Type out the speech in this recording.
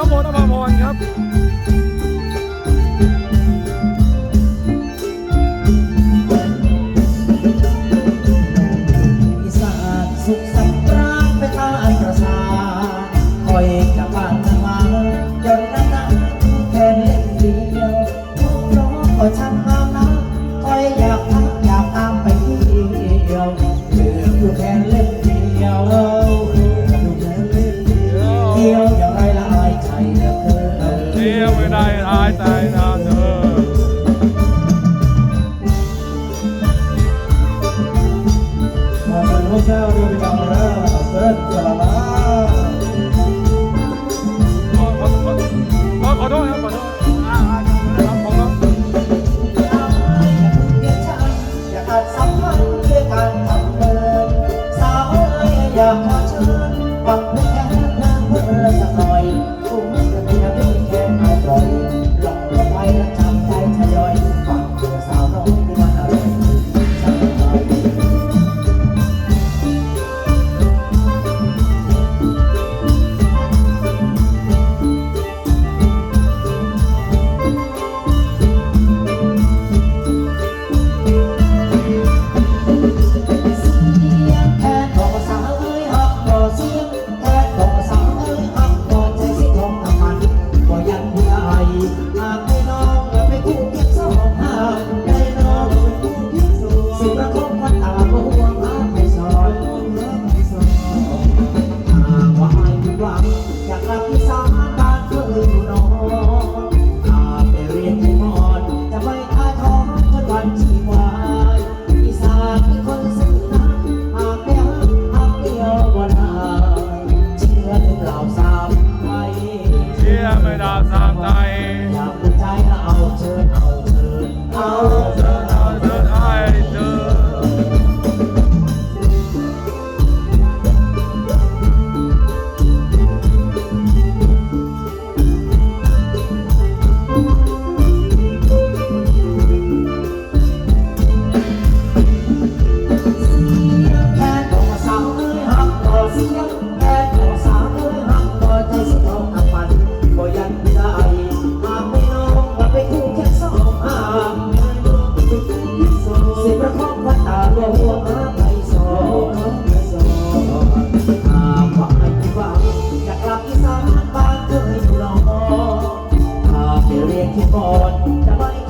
น้องโมนอภพรครับสุขสันต์รักไปตามประสาคอยกับบ้านทั้นน้นนั้นแค่เล่นเดียวทุกร้องก็ช่างงามนคอยอยากทักอยากตามไปเที่ยวดูแค่เล่น ไม่ได้อายตายนาเธอมาเป็นพวกเจ้าดูดีกันแล้วเสร็จจะละ I'll ไม่ดัสามใจอยากเป็นใจก็เอาเธอเอาเธอเอาเชิ ยงที่ปอจะไม่